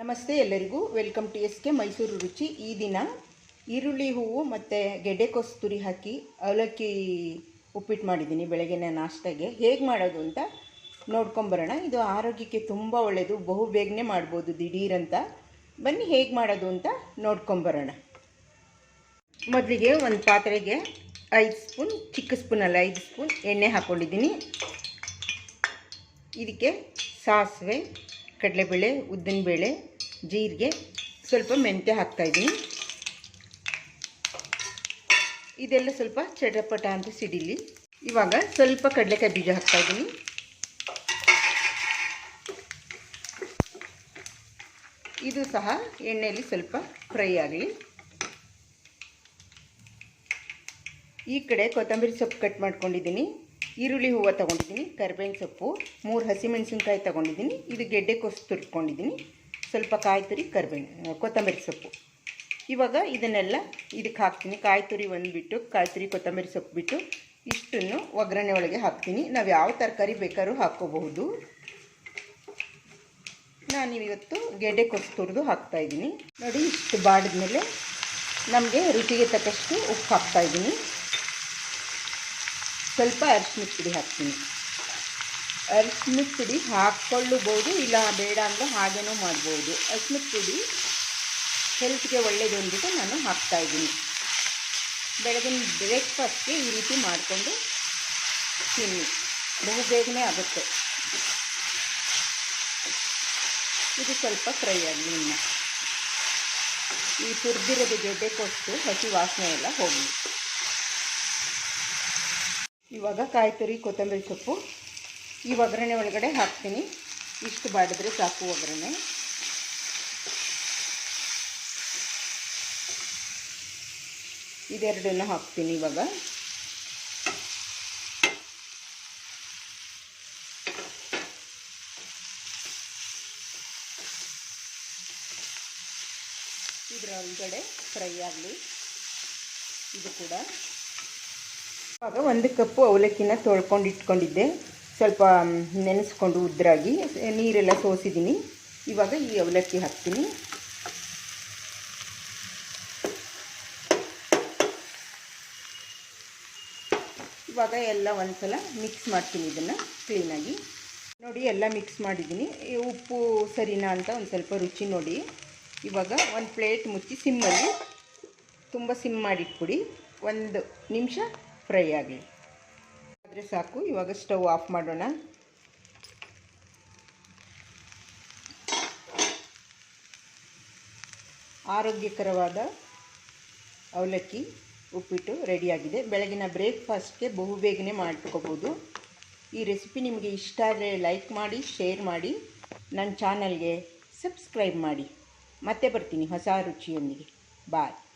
ನಮಸ್ತೆ ಎಲ್ಲರಿಗೂ. Welcome to S K Mysore Ruchi ಈ ದಿನ ಈರುಳ್ಳಿ ಹೂವು ಮತ್ತು ಗೆಡ್ಡೆ ಕೊಸ್ತುರಿ ಹಾಕಿ ಅವಲಕ್ಕಿ ಉಪ್ಪಿಟ್ಟು ಮಾಡಿದ್ದೀನಿ ಬೆಳಗಿನ ನಾಷ್ಟಾಗೆ. ಹೇಗೆ ಮಾಡೋದು ಅಂತ ನೋಡ್ಕೊಂಬರೋಣ. ಇದು ಆರೋಗ್ಯಕ್ಕೆ ತುಂಬ ಒಳ್ಳೆಯದು ಬಹು ಬೇಗನೆ ಮಾಡ್ಬೋದು. ದಿಢೀರಂತ ಬನ್ನಿ ಹೇಗೆ ಮಾಡೋದು ಅಂತ ನೋಡ್ಕೊಂಬರೋಣ. ಮೊದಲಿಗೆ ಒಂದು ಪಾತ್ರೆಗೆ ಐದು ಸ್ಪೂನ್, ಚಿಕ್ಕ ಸ್ಪೂನಲ್ಲಿ ಐದು ಸ್ಪೂನ್ ಎಣ್ಣೆ ಹಾಕ್ಕೊಂಡಿದ್ದೀನಿ ಇದಕ್ಕೆ ಸಾಸಿವೆ ಕಡಲೆಬೇಳೆ, ಉದ್ದಿನಬೇಳೆ, ಜೀರಿಗೆ ಸ್ವಲ್ಪ ಮೆಂತ್ಯ ಹಾಕ್ತಾಯಿದ್ದೀನಿ ಇದೆಲ್ಲ ಸ್ವಲ್ಪ ಚಟಪಟ ಅಂತ ಸಿಡಿಲಿ. ಇವಾಗ ಸ್ವಲ್ಪ ಕಡಲೆಕಾಯಿ ಬೀಜ ಹಾಕ್ತಾಯಿದ್ದೀನಿ ಇದು ಸಹ ಎಣ್ಣೆಯಲ್ಲಿ ಸ್ವಲ್ಪ ಫ್ರೈ ಆಗಲಿ. ಈ ಕಡೆ ಕೊತ್ತಂಬರಿ ಸೊಪ್ಪು ಕಟ್ ಮಾಡ್ಕೊಂಡಿದ್ದೀನಿ. ಈರುಳ್ಳಿ ಹೂವು ತೊಗೊಂಡಿದ್ದೀನಿ, ಕರಿಬೇವಿನ ಸೊಪ್ಪು, ಮೂರು ಹಸಿಮೆಣಸಿನ್ಕಾಯಿ ತೊಗೊಂಡಿದ್ದೀನಿ, ಇದು ಗೆಡ್ಡೆ ಕೊಸು ತುರ್ಕೊಂಡಿದ್ದೀನಿ, ಸ್ವಲ್ಪ ಕಾಯಿ ತುರಿ ಕರಿಬೇವು ಕೊತ್ತಂಬರಿ ಸೊಪ್ಪು. ಇವಾಗ ಇದನ್ನೆಲ್ಲ ಇದಕ್ಕೆ ಹಾಕ್ತೀನಿ, ಕಾಯಿ ತುರಿ ಒಂದು ಬಿಟ್ಟು ಕಾಯಿ ತುರಿ, ಕೊತ್ತಂಬರಿ ಸೊಪ್ಪು ಬಿಟ್ಟು ಇಷ್ಟನ್ನು ಒಗ್ಗರಣೆ ಒಳಗೆ ಹಾಕ್ತೀನಿ. ನಾವು ಯಾವ ತರಕಾರಿ ಬೇಕಾದ್ರೂ ಹಾಕ್ಕೋಬಹುದು. ನಾನು ಇವತ್ತು ಗೆಡ್ಡೆ ಕೊಸು ತುರಿದು ಹಾಕ್ತಾಯಿದ್ದೀನಿ ನೋಡಿ, ಇಷ್ಟು ಬಾಡಿದ್ಮೇಲೆ ನಮಗೆ ರುಚಿಗೆ ತಕ್ಕಷ್ಟು ಉಪ್ಪು ಹಾಕ್ತಾಯಿದ್ದೀನಿ ಸ್ವಲ್ಪ ಅರಿಶಿನದ ಪುಡಿ ಹಾಕ್ತೀನಿ. ಅರಿಶಿನದ ಪುಡಿ ಹಾಕ್ಕೊಳ್ಳಬಹುದು ಇಲ್ಲ ಬೇಡ ಅಂದರೆ ಹಾಗೇನೂ ಮಾಡ್ಬೋದು. ಅರಿಶಿನದ ಪುಡಿ ಹೆಲ್ತ್ಗೆ ಒಳ್ಳೇದು ಅಂದ್ಬಿಟ್ಟು ನಾನು ಹಾಕ್ತಾಯಿದ್ದೀನಿ ಬೆಳಗಿನ ಬ್ರೇಕ್ಫಾಸ್ಟ್ಗೆ ಈ ರೀತಿ ಮಾಡಿಕೊಂಡು ತಿನ್ನಿ. ಬಹು ಬೇಗನೆ ಆಗುತ್ತೆ. ಇದು ಸ್ವಲ್ಪ ಫ್ರೈ ಆಗಲಿ ಇನ್ನು. ಈ ತುರ್ದಿರೋದು ಗೆಡ್ಡೆ ಕೊಟ್ಟು ಹಸಿ ವಾಸನೆ ಎಲ್ಲ ಹೋಗಲಿ. ಇವಾಗ ಕಾಯಿ ತುರಿ ಕೊತ್ತಂಬರಿ ಸೊಪ್ಪು. ಈ ಒಗ್ಗರಣೆ ಒಳಗಡೆ ಹಾಕ್ತೀನಿ. ಇಷ್ಟು ಬಾಡಿದ್ರೆ ಸಾಕು ಒಗ್ಗರಣೆ. ಇದೆರಡನ್ನು ಹಾಕ್ತೀನಿ ಇವಾಗ. ಇದರ ಒಳಗಡೆ ಫ್ರೈ ಆಗಲಿ. ಇದು ಕೂಡ. ಆವಾಗ ಒಂದು ಕಪ್ಪು ಅವಲಕ್ಕಿನ ತೊಳ್ಕೊಂಡು ಇಟ್ಕೊಂಡಿದ್ದೆ. ಸ್ವಲ್ಪ ನೆನೆಸ್ಕೊಂಡು ಉದ್ರಾಗಿ, ನೀರೆಲ್ಲ ಸೋಸಿದ್ದೀನಿ ಇವಾಗ ಈ ಅವಲಕ್ಕಿ ಹಾಕ್ತೀನಿ. ಇವಾಗ ಎಲ್ಲ ಒಂದ್ಸಲ ಮಿಕ್ಸ್ ಮಾಡ್ತೀನಿ ಇದನ್ನು ಕ್ಲೀನಾಗಿ ನೋಡಿ, ಎಲ್ಲ ಮಿಕ್ಸ್ ಮಾಡಿದ್ದೀನಿ ಉಪ್ಪು ಸರಿನಾ ಅಂತ ಒಂದು ಸ್ವಲ್ಪ ರುಚಿ ನೋಡಿ. ಇವಾಗ ಒಂದು ಪ್ಲೇಟ್ ಮುಚ್ಚಿ ಸಿಮ್ಮಲ್ಲಿ ತುಂಬ ಸಿಮ್ ಮಾಡಿಟ್ಬಿಡಿ. ಒಂದು ನಿಮಿಷ ಫ್ರೈ ಆಗಲಿ. ಆದರೆ ಸಾಕು, ಇವಾಗ ಸ್ಟವ್ ಆಫ್ ಮಾಡೋಣ. ಆರೋಗ್ಯಕರವಾದ ಅವಲಕ್ಕಿ ಉಪ್ಪಿಟ್ಟು ರೆಡಿಯಾಗಿದೆ ಬೆಳಗಿನ ಬ್ರೇಕ್ಫಾಸ್ಟ್ಗೆ ಬಹು ಬೇಗನೆ ಮಾಡ್ಕೋಬೋದು. ಈ ರೆಸಿಪಿ ನಿಮಗೆ ಇಷ್ಟ ಆದರೆ ಲೈಕ್ ಮಾಡಿ, ಶೇರ್ ಮಾಡಿ. ನನ್ನ ಚಾನಲ್ಗೆ ಸಬ್ಸ್ಕ್ರೈಬ್ ಮಾಡಿ. ಮತ್ತೆ ಬರ್ತೀನಿ ಹೊಸ ರುಚಿಯೊಂದಿಗೆ. ಬಾಯ್.